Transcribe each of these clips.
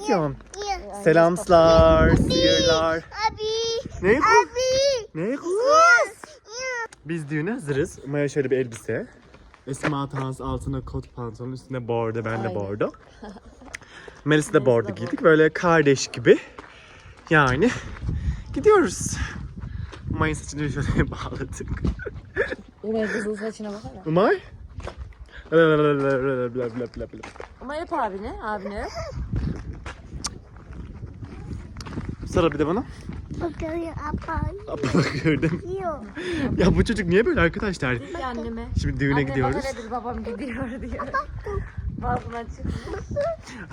istiyorsun? Selamslar, sihirler. Abi. Ne kız? Abi. Ne kız? Biz düğüne hazırız. Umaya şöyle bir elbise. Esma Tans altına kot pantolon, üstüne bordo, ben de bordo. Melis'i de bordo giydik. Böyle kardeş gibi. Yani gidiyoruz. Umay'ın saçını şöyle bağladık. Umay kızıl saçına baksana. Umay? Umay öp abine. Abine. Sarıl bir de bana. Bakıyor abi. Abla gördüm. Yok. Ya bu çocuk niye böyle arkadaşlar? Bir anneme. Şimdi düğüne Anne gidiyoruz. bana nedir babam gidiyor diyor. Balkona çık.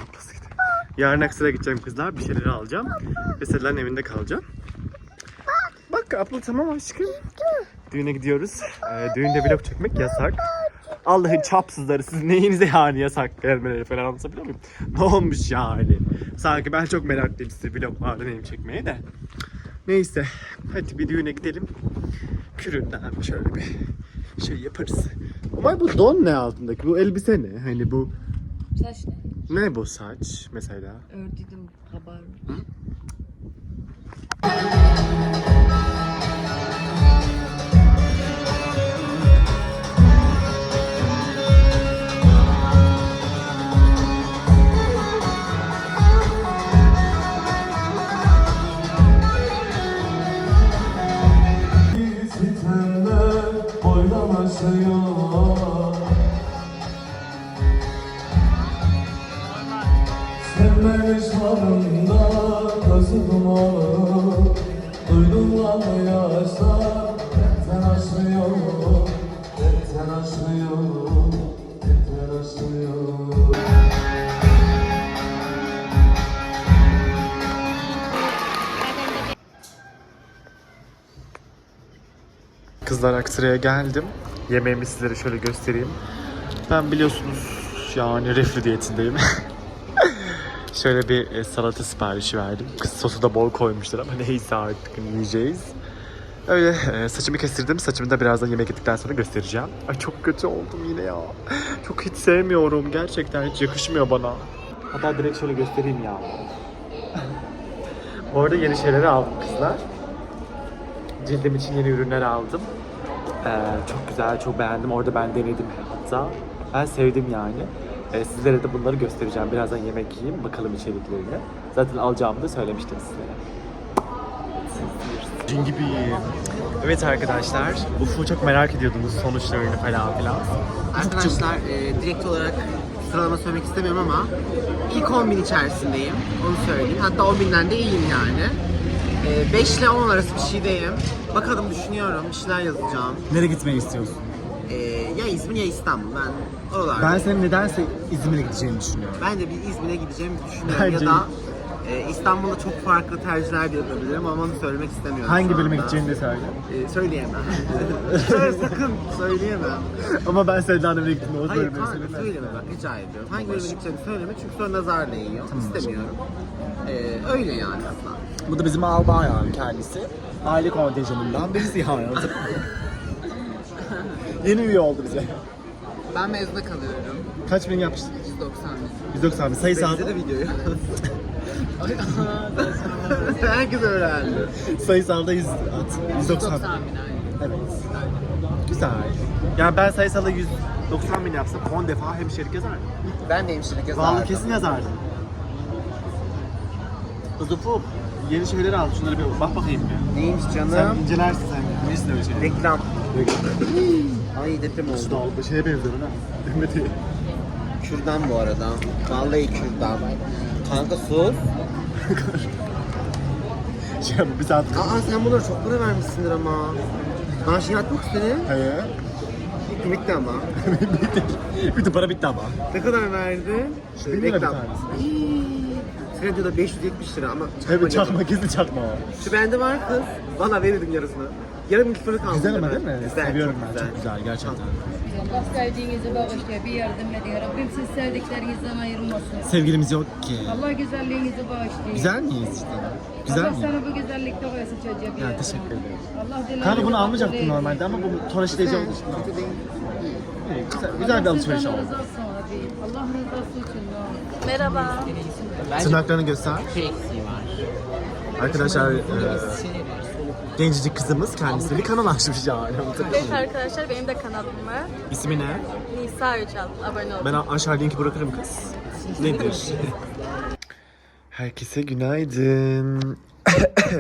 Ablası gidiyor. Yarın Aksaray'a gideceğim kızlar. Bir şeyler alacağım. Ve Seda'nın evinde kalacağım. Bak abla tamam aşkım. Düğüne gidiyoruz. Ee, düğünde vlog çekmek yasak. Allah'ın çapsızları siz neyinize yani yasak gelmeleri falan anlatabiliyor muyum? Ne olmuş yani? Sanki ben çok meraklıyım size vloglarda neyim çekmeye de. Neyse hadi bir düğüne gidelim. Küründen şöyle bir şey yaparız. Ama bu don ne altındaki? Bu elbise ne? Hani bu Saç ne? ne bu saç mesela? Ördüydüm kabarım. Sitemde Kızlar Aksaray'a geldim. Yemeğimi sizlere şöyle göstereyim. Ben biliyorsunuz yani reflü diyetindeyim. şöyle bir e, salata siparişi verdim. Kız sosu da bol koymuşlar ama neyse artık yiyeceğiz. Öyle e, saçımı kestirdim. Saçımı da birazdan yemek yedikten sonra göstereceğim. Ay çok kötü oldum yine ya. Çok hiç sevmiyorum. Gerçekten hiç yakışmıyor bana. Hatta direkt şöyle göstereyim ya. Bu arada yeni şeyleri aldım kızlar. Cildim için yeni ürünler aldım. Ee, çok güzel, çok beğendim. Orada ben denedim hatta. Ben sevdim yani. Ee, sizlere de bunları göstereceğim. Birazdan yemek yiyeyim, bakalım içeriklerine. Zaten alacağımı da söylemiştim sizlere. Cin gibi Evet arkadaşlar, Ufuk'u çok merak ediyordunuz sonuçlarını falan filan. Arkadaşlar e, direkt olarak sıralama söylemek istemiyorum ama ilk 10 bin içerisindeyim. Onu söyleyeyim. Hatta 10 binden de iyiyim yani. E, 5 ile 10 arası bir şeydeyim. Bakalım düşünüyorum. Bir şeyler yazacağım. Nereye gitmeyi istiyorsun? E, ya İzmir ya İstanbul. Ben oralarda. Ben senin nedense İzmir'e gideceğini düşünüyorum. Ben de bir İzmir'e gideceğimi düşünüyorum. Bence- Ya da e, İstanbul'da çok farklı tercihler de yapabilirim ama onu söylemek istemiyorum. Hangi bölüme gideceğini de söyle. E, söyleyemem. Söyle sakın söyleyemem. Ama ben Seda'nın evine gittim. O Hayır kanka söyleme. söyleme bak rica ediyorum. Hangi bölüme gideceğini söyleme çünkü sonra nazar değiyor. İstemiyorum. Ee, öyle yani aslında. Bu da bizim albay yani kendisi. Aile kontenjanından birisi yani. Yeni üye oldu bize. Ben mezuna kalıyorum. Kaç bin yapmıştık? 190 bin. 190 bin. Sayısal. Benze de videoyu. Herkes öğrendi. Sayısalda 100 at. 190 bin. Evet. Güzel. Yani ben sayısala 190 bin yapsam 10 defa hemşirelik yazardım. Ben de hemşirelik yazardım. Vallahi kesin yazardım. Ufuk yeni şeyleri al. Şunları bir bak bakayım bir. Neymiş Sen canım? incelersin sen. Bilirsin öyle şeyleri. Reklam. Ay deprem oldu. da oldu. Şeye benziyor ha. Demet'i. Kürdan bu arada. Vallahi kürdan. Kanka sus. Şey bir saat. Aa sen bunlara çok para vermişsindir ama. Maaşın yatmış senin. Hayır. Bitti ama. bitti. Bütün para bitti ama. Ne kadar verdi? Bin lira bir tanesi. Trendyol'da 570 lira ama Evet çakma çakma gizli çakma o. Şu bende var kız. Bana verirdim yarısını. Yarım litre kaldı. Güzel ama değil mi? Güzel, Seviyorum çok ben. Çok güzel gerçekten. Allah sevdiğinizi bağışlıyor, bir yardım ediyor. Rabbim siz sevdiklerinizden ayırmasın. Sevgilimiz yok ki. Allah güzelliğinizi bağışlıyor. Güzel miyiz işte? Güzel Allah mi? sana bu güzellikte koyasın çocuğa bir Ya yardım. teşekkür ederim. Allah dileğini Kanka bunu almayacaktım normalde ama bu tonajlayıcı olduğu için. Değil. İyi, Güzel, Allah güzel bir alışveriş oldu. razı olsun. değil. Allah rızası için ne olur. Merhaba. Tırnaklarını göster. Bir eksiği var. Arkadaşlar e, gencecik kızımız kendisine bir kanal açmış yani. Evet arkadaşlar benim de kanalım var. İsmi ne? Nisa Yücel. Abone olun. Ben aşağı linki bırakırım kız. Nedir? Herkese günaydın.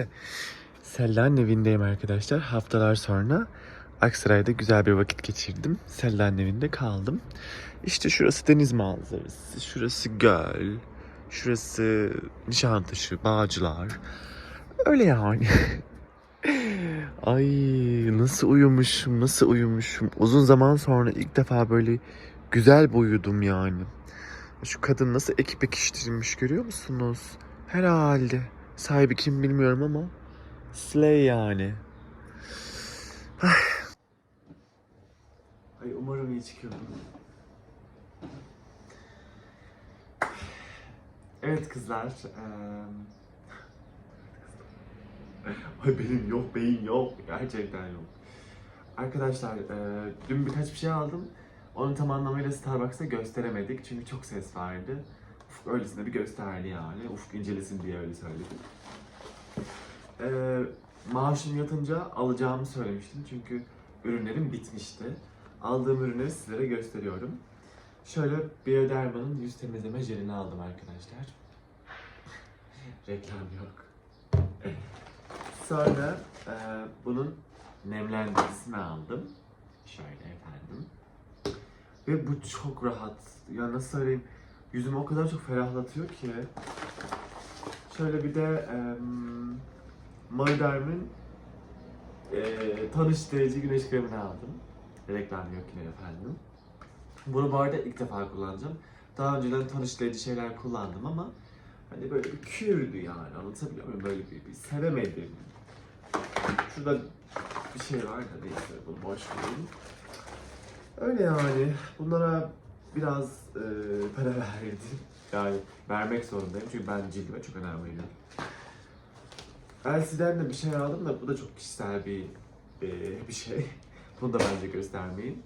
Sella'nın evindeyim arkadaşlar. Haftalar sonra Aksaray'da güzel bir vakit geçirdim. Sella'nın evinde kaldım. İşte şurası deniz manzarası. Şurası göl. Şurası Nişantaşı, Bağcılar. Öyle yani. Ay nasıl uyumuşum, nasıl uyumuşum. Uzun zaman sonra ilk defa böyle güzel bir uyudum yani. Şu kadın nasıl ekip ekiştirilmiş görüyor musunuz? Herhalde. Sahibi kim bilmiyorum ama. Slay yani. Ay. Umarım iyi çıkıyorum. Evet kızlar. eee, Ay benim yok beyin yok. Gerçekten yok. Arkadaşlar eee, dün birkaç bir şey aldım. Onu tam anlamıyla Starbucks'ta gösteremedik çünkü çok ses vardı. Ufuk öylesine bir gösterdi yani. Ufuk incelesin diye öyle söyledim. Ee, maaşım yatınca alacağımı söylemiştim çünkü ürünlerim bitmişti. Aldığım ürünleri sizlere gösteriyorum. Şöyle Bioderma'nın yüz temizleme jelini aldım arkadaşlar. Reklam yok. Sonra e, bunun nemlendiricisini aldım. Şöyle efendim. Ve bu çok rahat. Ya nasıl söyleyeyim? Yüzümü o kadar çok ferahlatıyor ki. Şöyle bir de um, Moiderm'in e, tanıştırıcı güneş kremini aldım. Reklam yok yine efendim. Bunu bu arada ilk defa kullanacağım. Daha önceden tanıştırıcı şeyler kullandım ama hani böyle bir kürdü yani anlatabiliyor muyum? Böyle bir, bir sevemedim. Şurada bir şey var da neyse bunu boş verelim. Öyle yani. Bunlara biraz e, para verdim. Yani vermek zorundayım çünkü ben cildime çok önem veriyorum. Elsie'den de bir şey aldım da bu da çok kişisel bir e, bir şey. Bunu da bence göstermeyin.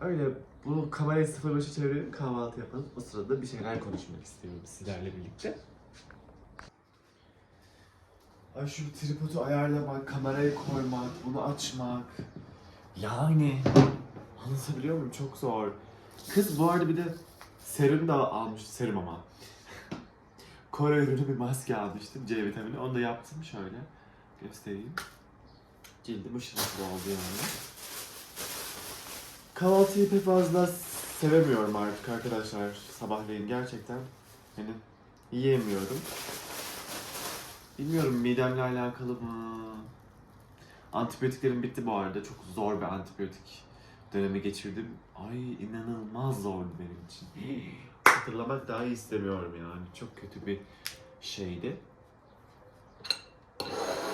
Öyle bu kamerayı 05'e çevirelim kahvaltı yapalım. O sırada bir şeyler konuşmak istiyorum sizlerle birlikte. Ay şu tripodu ayarlamak, kamerayı koymak, bunu açmak. Yani Anlatabiliyor muyum? Çok zor. Kız bu arada bir de serum da almış. Serum ama. Kore ürünü bir maske almıştım. C vitamini. Onu da yaptım şöyle. Göstereyim. Cildim ışıl ışıl oldu yani. Kahvaltıyı pek fazla sevemiyorum artık arkadaşlar. Sabahleyin gerçekten. Yani yiyemiyorum. Bilmiyorum midemle alakalı mı? Antibiyotiklerim bitti bu arada. Çok zor bir antibiyotik dönemi geçirdim. Ay inanılmaz zordu benim için. Hatırlamak dahi istemiyorum yani. Çok kötü bir şeydi.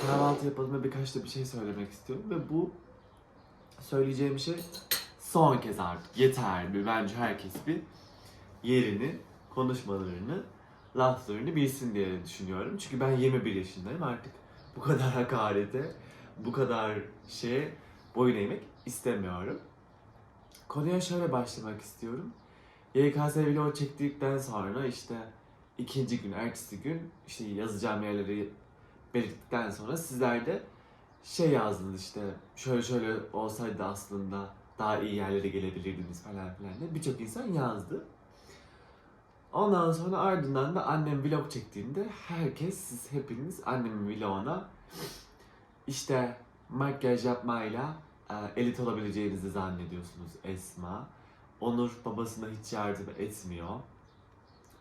Kahvaltı yapalım ve birkaç da bir şey söylemek istiyorum. Ve bu söyleyeceğim şey son kez artık yeterli. Bence herkes bir yerini, konuşmalarını, laflarını bilsin diye düşünüyorum. Çünkü ben 21 yaşındayım artık. Bu kadar hakarete, bu kadar şeye boyun eğmek istemiyorum. Konuya şöyle başlamak istiyorum. YKS vlog çektikten sonra işte ikinci gün, ertesi gün işte yazacağım yerleri belirttikten sonra sizler de şey yazdınız işte şöyle şöyle olsaydı aslında daha iyi yerlere gelebilirdiniz falan filan diye birçok insan yazdı. Ondan sonra ardından da annem vlog çektiğinde herkes, siz hepiniz annemin vloguna işte makyaj yapmayla e, elit olabileceğinizi zannediyorsunuz Esma. Onur babasına hiç yardım etmiyor.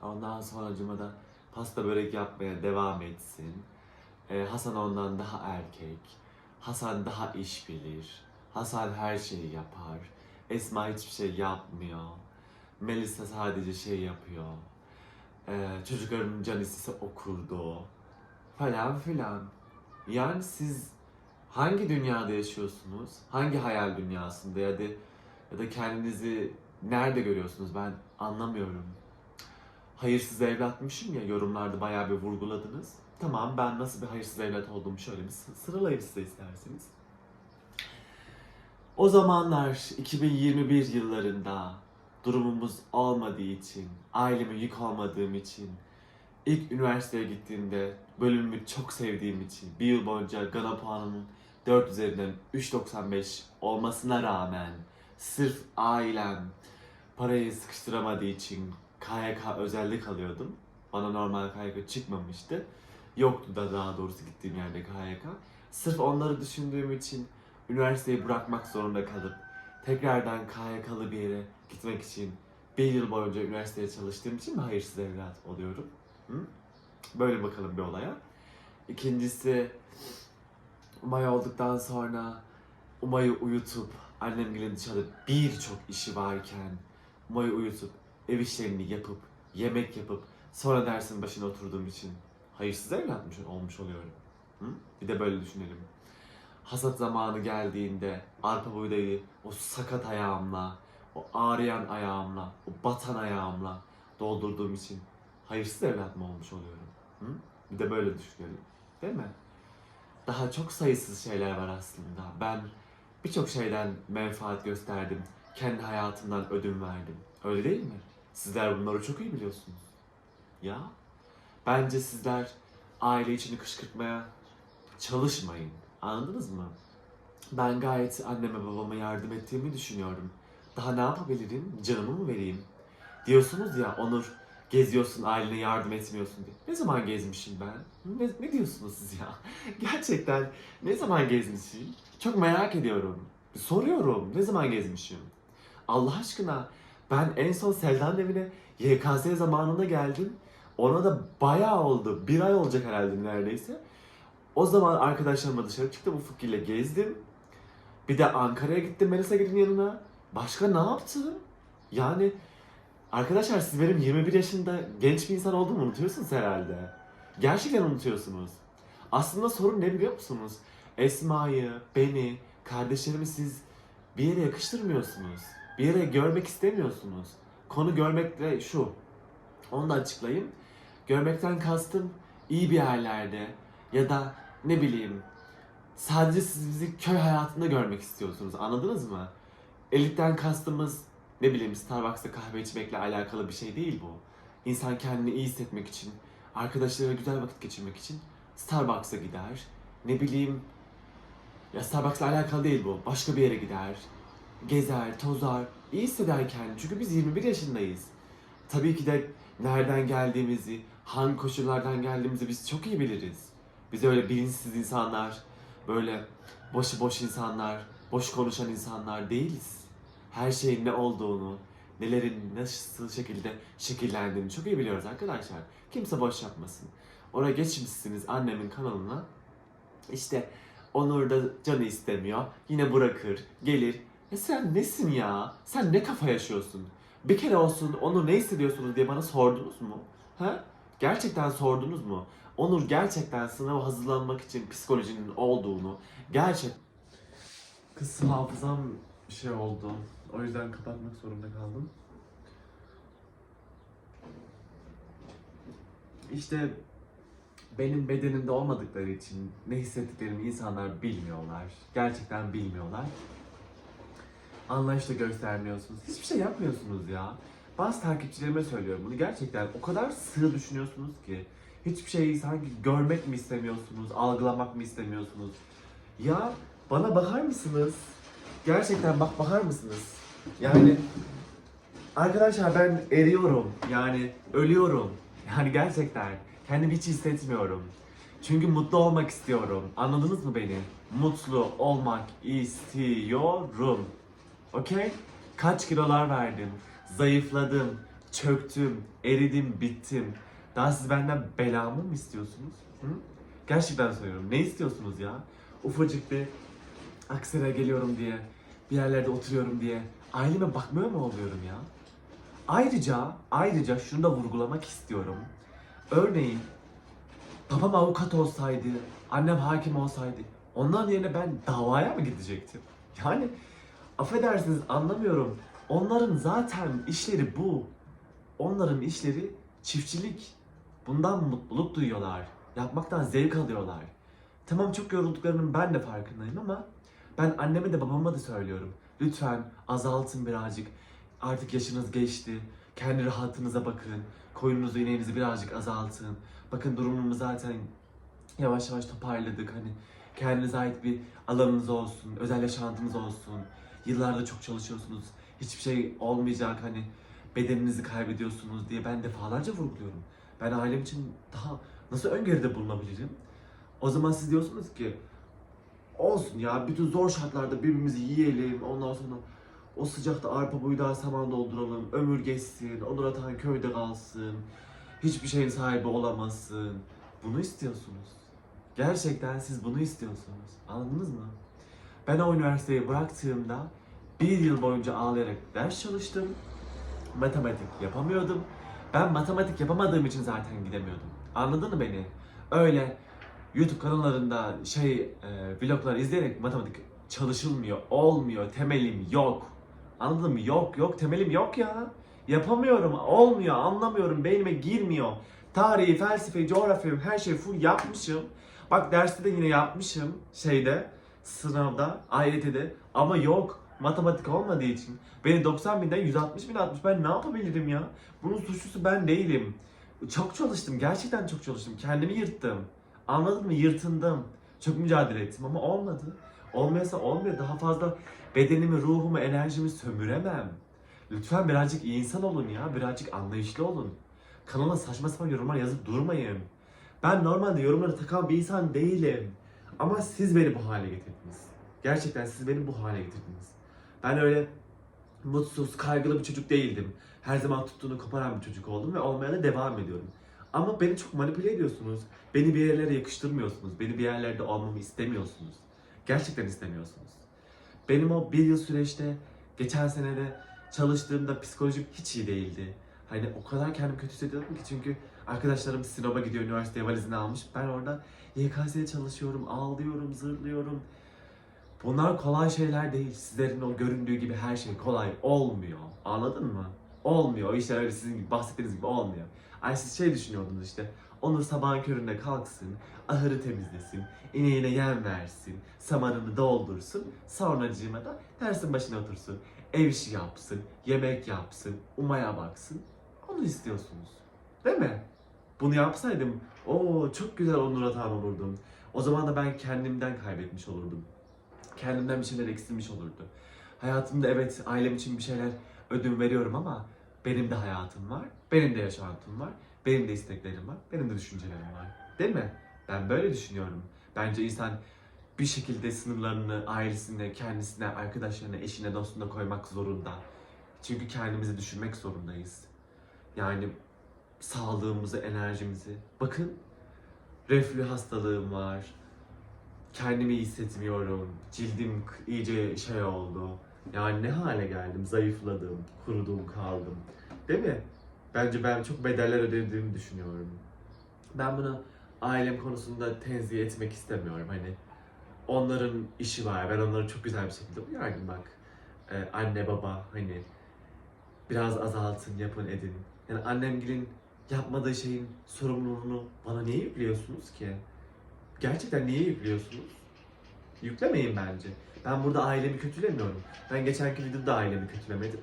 Ondan sonra da pasta börek yapmaya devam etsin. E, Hasan ondan daha erkek. Hasan daha iş bilir. Hasan her şeyi yapar. Esma hiçbir şey yapmıyor. Melisa sadece şey yapıyor. E, çocukların can istese okurdu. Falan filan. Yani siz hangi dünyada yaşıyorsunuz? Hangi hayal dünyasında ya da ya da kendinizi nerede görüyorsunuz? Ben anlamıyorum. Hayırsız evlatmışım ya yorumlarda bayağı bir vurguladınız. Tamam ben nasıl bir hayırsız evlat olduğumu şöyle bir sı- sıralayayım size isterseniz. O zamanlar 2021 yıllarında durumumuz olmadığı için, aileme yük olmadığım için, ilk üniversiteye gittiğimde bölümümü çok sevdiğim için, bir yıl boyunca Gana puanımın 4 üzerinden 3.95 olmasına rağmen sırf ailem parayı sıkıştıramadığı için KYK özellik alıyordum. Bana normal KYK çıkmamıştı. Yoktu da daha doğrusu gittiğim yerde KYK. Sırf onları düşündüğüm için üniversiteyi bırakmak zorunda kalıp tekrardan KYK'lı bir yere gitmek için bir yıl boyunca üniversiteye çalıştığım için mi hayırsız evlat oluyorum? Hı? Böyle bakalım bir olaya. İkincisi Umay olduktan sonra Umay'ı uyutup annem gelin dışarıda birçok işi varken Umay'ı uyutup ev işlerini yapıp yemek yapıp sonra dersin başına oturduğum için hayırsız evlatmış olmuş oluyorum. Hı? Bir de böyle düşünelim. Hasat zamanı geldiğinde arpa buğdayı o sakat ayağımla, o ağrıyan ayağımla, o batan ayağımla doldurduğum için hayırsız evlat mı olmuş oluyorum? Hı? Bir de böyle düşünelim. Değil mi? Daha çok sayısız şeyler var aslında. Ben birçok şeyden menfaat gösterdim. Kendi hayatımdan ödün verdim. Öyle değil mi? Sizler bunları çok iyi biliyorsunuz. Ya. Bence sizler aile içini kışkırtmaya çalışmayın. Anladınız mı? Ben gayet anneme babama yardım ettiğimi düşünüyorum. Daha ne yapabilirim? Canımı mı vereyim? Diyorsunuz ya Onur geziyorsun ailene yardım etmiyorsun diye. Ne zaman gezmişim ben? Ne, ne diyorsunuz siz ya? Gerçekten ne zaman gezmişim? Çok merak ediyorum. Soruyorum ne zaman gezmişim? Allah aşkına ben en son Selda'nın evine YKS zamanında geldim. Ona da bayağı oldu. Bir ay olacak herhalde neredeyse. O zaman arkadaşlarımla dışarı çıktım. Ufuk ile gezdim. Bir de Ankara'ya gittim Melisa Gül'ün yanına. Başka ne yaptım? Yani arkadaşlar siz benim 21 yaşında genç bir insan olduğumu unutuyorsunuz herhalde. Gerçekten unutuyorsunuz. Aslında sorun ne biliyor musunuz? Esma'yı, beni, kardeşlerimi siz bir yere yakıştırmıyorsunuz. Bir yere görmek istemiyorsunuz. Konu görmekle şu. Onu da açıklayayım. Görmekten kastım iyi bir yerlerde ya da ne bileyim sadece siz bizi köy hayatında görmek istiyorsunuz. Anladınız mı? Elitten kastımız ne bileyim Starbucks'ta kahve içmekle alakalı bir şey değil bu. İnsan kendini iyi hissetmek için, arkadaşlarıyla güzel vakit geçirmek için Starbucks'a gider. Ne bileyim ya Starbucks'la alakalı değil bu. Başka bir yere gider. Gezer, tozar, iyi hisseder kendini. Çünkü biz 21 yaşındayız. Tabii ki de nereden geldiğimizi, hangi koşullardan geldiğimizi biz çok iyi biliriz. Biz öyle bilinçsiz insanlar, böyle boşu boş insanlar, boş konuşan insanlar değiliz. Her şeyin ne olduğunu, nelerin nasıl şekilde şekillendiğini çok iyi biliyoruz arkadaşlar. Kimse boş yapmasın. Oraya geçmişsiniz annemin kanalına. İşte Onur da canı istemiyor. Yine bırakır, gelir. Ya sen nesin ya? Sen ne kafa yaşıyorsun? Bir kere olsun Onur ne hissediyorsunuz diye bana sordunuz mu? Ha? Gerçekten sordunuz mu? Onur gerçekten sınava hazırlanmak için psikolojinin olduğunu gerçek... Kız hafızam bir şey oldu. O yüzden kapatmak zorunda kaldım. İşte benim bedenimde olmadıkları için ne hissettiklerimi insanlar bilmiyorlar. Gerçekten bilmiyorlar. Anlayış göstermiyorsunuz. Hiçbir şey yapmıyorsunuz ya. Bazı takipçilerime söylüyorum bunu. Gerçekten o kadar sığ düşünüyorsunuz ki. Hiçbir şeyi sanki görmek mi istemiyorsunuz, algılamak mı istemiyorsunuz? Ya bana bakar mısınız? Gerçekten bak bakar mısınız? Yani arkadaşlar ben eriyorum. Yani ölüyorum. Yani gerçekten kendimi hiç hissetmiyorum. Çünkü mutlu olmak istiyorum. Anladınız mı beni? Mutlu olmak istiyorum. Okey? Kaç kilolar verdim, zayıfladım, çöktüm, eridim, bittim. Daha siz benden belamı mı istiyorsunuz? Hı? Gerçekten söylüyorum. Ne istiyorsunuz ya? Ufacık bir Aksaray'a geliyorum diye, bir yerlerde oturuyorum diye aileme bakmıyor mu oluyorum ya? Ayrıca, ayrıca şunu da vurgulamak istiyorum. Örneğin babam avukat olsaydı, annem hakim olsaydı onların yerine ben davaya mı gidecektim? Yani affedersiniz anlamıyorum. Onların zaten işleri bu. Onların işleri çiftçilik. Bundan mutluluk duyuyorlar. Yapmaktan zevk alıyorlar. Tamam çok yorulduklarının ben de farkındayım ama ben anneme de babama da söylüyorum. Lütfen azaltın birazcık. Artık yaşınız geçti. Kendi rahatınıza bakın. Koyununuzu, ineğinizi birazcık azaltın. Bakın durumumuz zaten yavaş yavaş toparladık. Hani kendinize ait bir alanınız olsun, özel yaşantınız olsun. Yıllarda çok çalışıyorsunuz. Hiçbir şey olmayacak hani bedeninizi kaybediyorsunuz diye ben defalarca vurguluyorum. Ben ailem için daha nasıl öngörüde bulunabilirim? O zaman siz diyorsunuz ki olsun ya bütün zor şartlarda birbirimizi yiyelim ondan sonra o sıcakta arpa buğday saman dolduralım ömür geçsin Onur Atan köyde kalsın hiçbir şeyin sahibi olamazsın bunu istiyorsunuz gerçekten siz bunu istiyorsunuz anladınız mı? Ben o üniversiteyi bıraktığımda bir yıl boyunca ağlayarak ders çalıştım matematik yapamıyordum ben matematik yapamadığım için zaten gidemiyordum anladın mı beni? Öyle YouTube kanallarında şey e, vloglar izleyerek matematik çalışılmıyor, olmuyor, temelim yok. Anladın mı? Yok yok temelim yok ya. Yapamıyorum, olmuyor, anlamıyorum, beynime girmiyor. Tarihi, felsefe, coğrafya her şeyi full yapmışım. Bak derste de yine yapmışım şeyde, sınavda, AYT'de ama yok. Matematik olmadığı için beni 90 binden 160 bin atmış. Ben ne yapabilirim ya? Bunun suçlusu ben değilim. Çok çalıştım, gerçekten çok çalıştım. Kendimi yırttım. Anladın mı? Yırtındım. Çok mücadele ettim ama olmadı. Olmuyorsa olmuyor. Daha fazla bedenimi, ruhumu, enerjimi sömüremem. Lütfen birazcık iyi insan olun ya. Birazcık anlayışlı olun. Kanala saçma sapan yorumlar yazıp durmayın. Ben normalde yorumları takan bir insan değilim. Ama siz beni bu hale getirdiniz. Gerçekten siz beni bu hale getirdiniz. Ben öyle mutsuz, kaygılı bir çocuk değildim. Her zaman tuttuğunu koparan bir çocuk oldum ve olmaya da devam ediyorum. Ama beni çok manipüle ediyorsunuz. Beni bir yerlere yakıştırmıyorsunuz. Beni bir yerlerde olmamı istemiyorsunuz. Gerçekten istemiyorsunuz. Benim o bir yıl süreçte, geçen senede çalıştığımda psikolojim hiç iyi değildi. Hani o kadar kendimi kötü hissediyordum ki çünkü arkadaşlarım Sinop'a gidiyor, üniversiteye valizini almış. Ben orada YKS'ye çalışıyorum, ağlıyorum, zırlıyorum. Bunlar kolay şeyler değil. Sizlerin o göründüğü gibi her şey kolay olmuyor. Anladın mı? Olmuyor. O işler öyle sizin gibi bahsettiğiniz gibi olmuyor. Ay siz şey düşünüyordunuz işte. Onur sabahın köründe kalksın, ahırı temizlesin, ineğine yem versin, samanını doldursun, sonracığıma da dersin başına otursun, ev işi yapsın, yemek yapsın, umaya baksın. Onu istiyorsunuz. Değil mi? Bunu yapsaydım, o çok güzel Onur Atan olurdum. O zaman da ben kendimden kaybetmiş olurdum. Kendimden bir şeyler eksilmiş olurdu. Hayatımda evet ailem için bir şeyler ödün veriyorum ama benim de hayatım var, benim de yaşantım var, benim de isteklerim var, benim de düşüncelerim var. Değil mi? Ben böyle düşünüyorum. Bence insan bir şekilde sınırlarını ailesine, kendisine, arkadaşlarına, eşine, dostuna koymak zorunda. Çünkü kendimizi düşünmek zorundayız. Yani sağlığımızı, enerjimizi. Bakın reflü hastalığım var. Kendimi iyi hissetmiyorum. Cildim iyice şey oldu. Yani ne hale geldim? Zayıfladım, kurudum, kaldım. Değil mi? Bence ben çok bedeller ödediğimi düşünüyorum. Ben bunu ailem konusunda tenzih etmek istemiyorum. Hani onların işi var. Ben onları çok güzel bir şekilde uyardım bak. Ee, anne baba hani biraz azaltın, yapın, edin. Yani annemgilin yapmadığı şeyin sorumluluğunu bana niye yüklüyorsunuz ki? Gerçekten niye yüklüyorsunuz? Yüklemeyin bence. Ben burada ailemi kötülemiyorum. Ben geçenki videoda ailemi kötülemedim.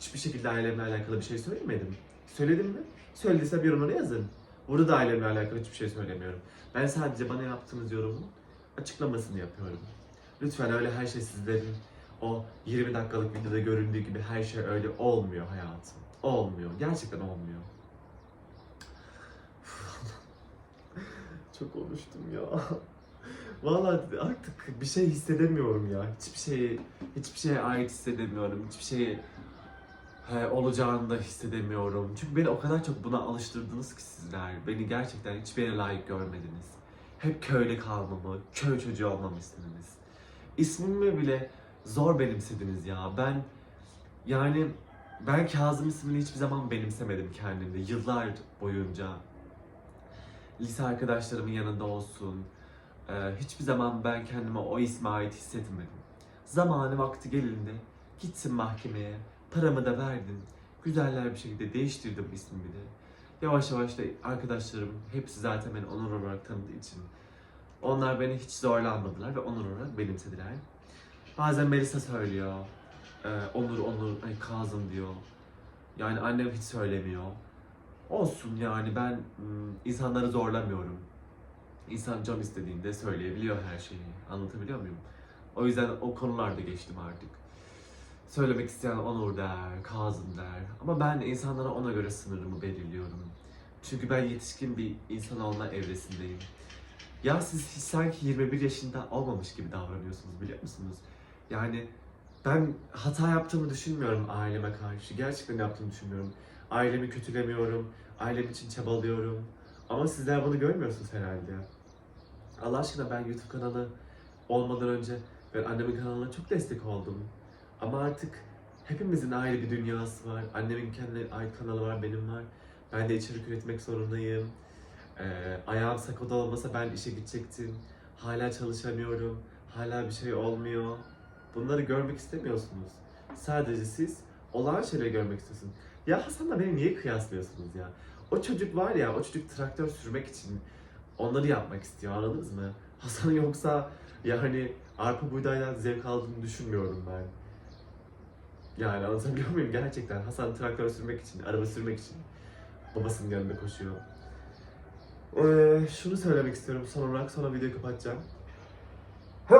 Hiçbir şekilde ailemle alakalı bir şey söylemedim. Söyledim mi? Söylediysem yorumlara yazın. Burada da ailemle alakalı hiçbir şey söylemiyorum. Ben sadece bana yaptığınız yorumun açıklamasını yapıyorum. Lütfen öyle her şey sizlerin o 20 dakikalık videoda göründüğü gibi her şey öyle olmuyor hayatım. Olmuyor. Gerçekten olmuyor. Çok konuştum ya. Vallahi artık bir şey hissedemiyorum ya. Hiçbir şeye, hiçbir şeye ait hissedemiyorum. Hiçbir şeye he, olacağını da hissedemiyorum. Çünkü beni o kadar çok buna alıştırdınız ki sizler. Beni gerçekten hiçbir yere layık görmediniz. Hep köyde kalmamı, köy çocuğu olmamı istediniz. İsmimi bile zor benimsediniz ya. Ben yani ben Kazım ismini hiçbir zaman benimsemedim kendimde. Yıllar boyunca lise arkadaşlarımın yanında olsun. Ee, hiçbir zaman ben kendime o isme ait hissetmedim. Zamanı vakti gelindi. Gitsin mahkemeye. Paramı da verdim. Güzeller bir şekilde değiştirdim ismimi de. Yavaş yavaş da arkadaşlarım hepsi zaten beni Onur olarak tanıdığı için onlar beni hiç zorlanmadılar ve Onur olarak benimsediler. Bazen Melisa söylüyor. Ee, Onur Onur, ay Kazım diyor. Yani annem hiç söylemiyor. Olsun yani ben insanları zorlamıyorum. İnsan can istediğinde söyleyebiliyor her şeyi. Anlatabiliyor muyum? O yüzden o konularda geçtim artık. Söylemek isteyen Onur der, Kazım der. Ama ben insanlara ona göre sınırımı belirliyorum. Çünkü ben yetişkin bir insan olma evresindeyim. Ya siz hiç sanki 21 yaşında olmamış gibi davranıyorsunuz biliyor musunuz? Yani ben hata yaptığımı düşünmüyorum aileme karşı. Gerçekten yaptığımı düşünmüyorum. Ailemi kötülemiyorum. Ailem için çabalıyorum. Ama sizler bunu görmüyorsunuz herhalde. Allah aşkına ben YouTube kanalı olmadan önce ben annemin kanalına çok destek oldum. Ama artık hepimizin ayrı bir dünyası var. Annemin kendi ait kanalı var, benim var. Ben de içerik üretmek zorundayım. Ee, ayağım sakata olmasa ben işe gidecektim. Hala çalışamıyorum. Hala bir şey olmuyor. Bunları görmek istemiyorsunuz. Sadece siz olağan şeyleri görmek istiyorsunuz. Ya Hasan'la beni niye kıyaslıyorsunuz ya? O çocuk var ya, o çocuk traktör sürmek için onları yapmak istiyor anladınız mı? Hasan yoksa yani arpa buğdaydan zevk aldığını düşünmüyorum ben. Yani anlatabiliyor muyum? Gerçekten Hasan traktör sürmek için, araba sürmek için babasının yanında koşuyor. Ee, şunu söylemek istiyorum son olarak, sonra videoyu kapatacağım.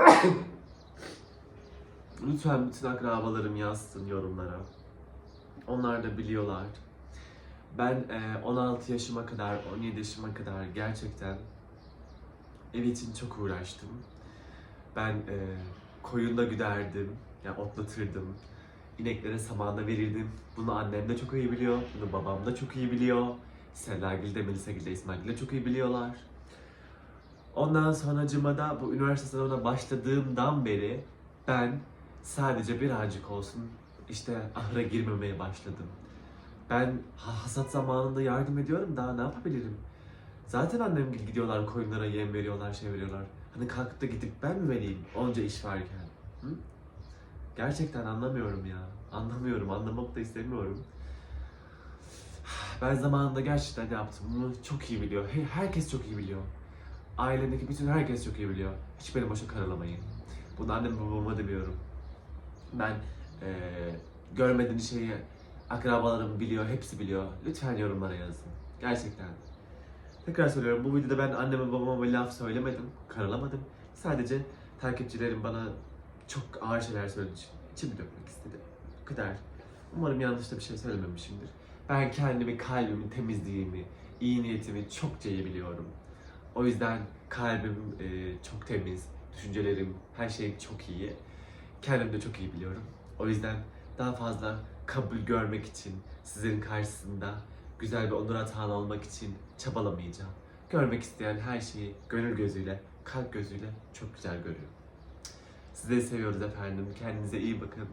Lütfen bütün akrabalarım yazsın yorumlara. Onlar da biliyorlar. Ben e, 16 yaşıma kadar, 17 yaşıma kadar gerçekten ev için çok uğraştım. Ben e, koyunda güderdim, yani otlatırdım. İneklere samanla verirdim. Bunu annem de çok iyi biliyor, bunu babam da çok iyi biliyor. Sevdagil de, Melisagil de, İsmail de çok iyi biliyorlar. Ondan sonracıma da bu üniversite sınavına başladığımdan beri ben sadece birazcık olsun işte ahıra girmemeye başladım. Ben ha- hasat zamanında yardım ediyorum daha ne yapabilirim? Zaten annem gidiyorlar koyunlara yem veriyorlar, şey veriyorlar. Hani kalkıp da gidip ben mi vereyim onca iş varken? Hı? Gerçekten anlamıyorum ya. Anlamıyorum, anlamak da istemiyorum. Ben zamanında gerçekten yaptım. Bunu çok iyi biliyor. He- Herkes çok iyi biliyor. Ailemdeki bütün herkes çok iyi biliyor. Hiç beni boşa karalamayın. Bunu annem babama demiyorum. Ben eee görmediğin şeyi akrabalarım biliyor, hepsi biliyor. Lütfen yorumlara yazın. Gerçekten. Tekrar söylüyorum bu videoda ben anneme babama bir laf söylemedim, karalamadım. Sadece takipçilerim bana çok ağır şeyler söylediği için içimi dökmek istedim. Bu kadar. Umarım yanlış da bir şey söylememişimdir. Ben kendimi, kalbimi, temizliğimi, iyi niyetimi çokça iyi biliyorum. O yüzden kalbim e, çok temiz, düşüncelerim, her şey çok iyi. Kendim de çok iyi biliyorum. O yüzden daha fazla kabul görmek için sizlerin karşısında güzel bir onur atan olmak için çabalamayacağım. Görmek isteyen her şeyi gönül gözüyle, kalp gözüyle çok güzel görüyor. Sizleri seviyoruz efendim. Kendinize iyi bakın.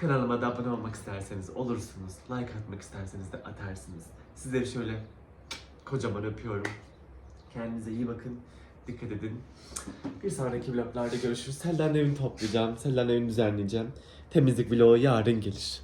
Kanalıma da abone olmak isterseniz olursunuz. Like atmak isterseniz de atarsınız. Sizleri şöyle kocaman öpüyorum. Kendinize iyi bakın. Dikkat edin. Bir sonraki vloglarda görüşürüz. Selden evini toplayacağım. Selden evini düzenleyeceğim. Temizlik vlogu yarın gelir.